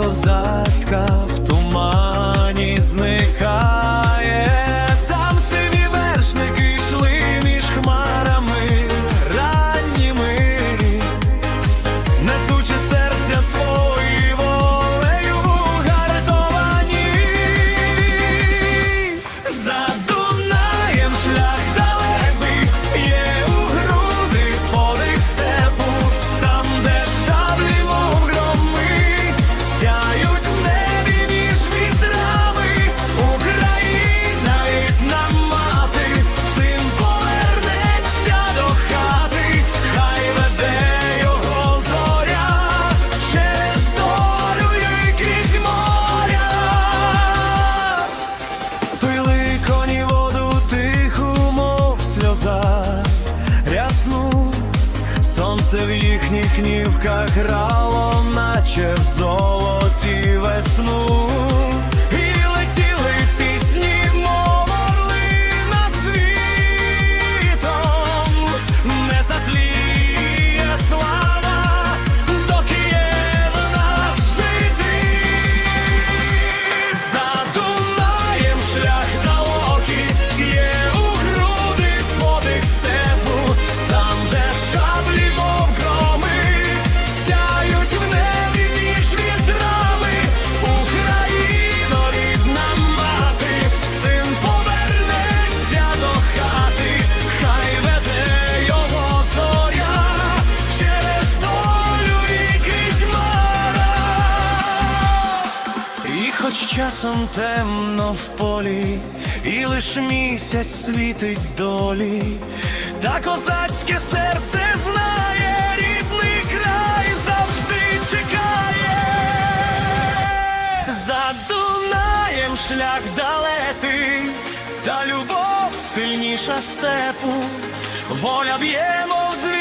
козацька. Сонце в їхніх нівках грало, наче в золоті весну. хоч часом темно в полі, і лиш місяць світить долі, та козацьке серце знає, рідний край завжди чекає, за Дунаєм шлях далекий, та любов сильніша степу, воля б'є, мов дзвін.